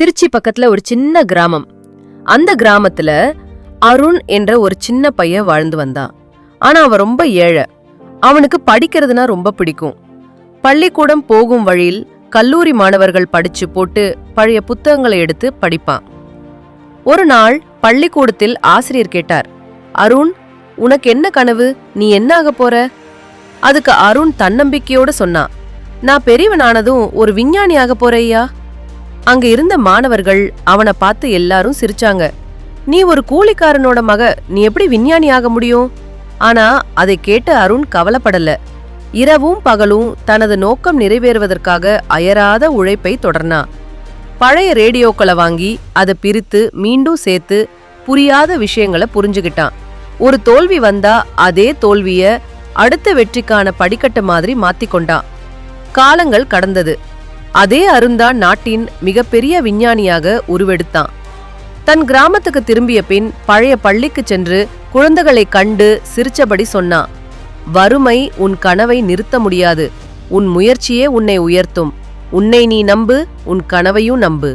திருச்சி பக்கத்துல ஒரு சின்ன கிராமம். அந்த கிராமத்துல அருண் என்ற ஒரு சின்ன பையன் வாழ்ந்து வந்தான். ஆனா அவன் ரொம்ப ஏழை. அவனுக்கு படிக்கிறதுனா ரொம்ப பிடிக்கும். பள்ளிக்கூடம் போகும் வழியில் கல்லூரி மாணவர்கள் படிச்சு போட்டு பழைய புத்தகங்களை எடுத்து படிப்பான். ஒரு நாள் பள்ளிக்கூடத்தில் ஆசிரியர் கேட்டார் அருண் உனக்கு என்ன கனவு? நீ என்ன ஆக போற? அதுக்கு அருண் தன்னம்பிக்கையோட சொன்னான் நான் பெரியவனானதும் ஒரு விஞ்ஞானி ஆக போறேயா அங்க இருந்த மாணவர்கள் அவனை பார்த்து எல்லாரும் சிரிச்சாங்க. நீ ஒரு கூலிக்காரனோட மக நீ எப்படி விஞ்ஞானி ஆக முடியும்? ஆனா அதை கேட்டு அருண் கவலைப்படல. இரவும் பகலும் தனது நோக்கம் நிறைவேறுவதற்காக அயராத உழைப்பை தொடர்னா. பழைய ரேடியோக்களை வாங்கி அதை பிரித்து மீண்டும் சேர்த்து புரியாத விஷயங்களை புரிஞ்சுகிட்டான். ஒரு தோல்வி வந்தா அதே தோல்விய அடுத்த வெற்றிக்கான படிக்கட்டு மாதிரி மாத்திக்கொண்டான். காலங்கள் கடந்தது. அதே அருந்தான் நாட்டின் மிகப்பெரிய விஞ்ஞானியாக உருவெடுத்தான். தன் கிராமத்துக்கு திரும்பிய பின் பழைய பள்ளிக்கு சென்று குழந்தைகளை கண்டு சிரிச்சபடி சொன்னான் வறுமை உன் கனவை நிறுத்த முடியாது. உன் முயற்சியே உன்னை உயர்த்தும். உன்னை நீ நம்பு உன் கனவையும் நம்பு.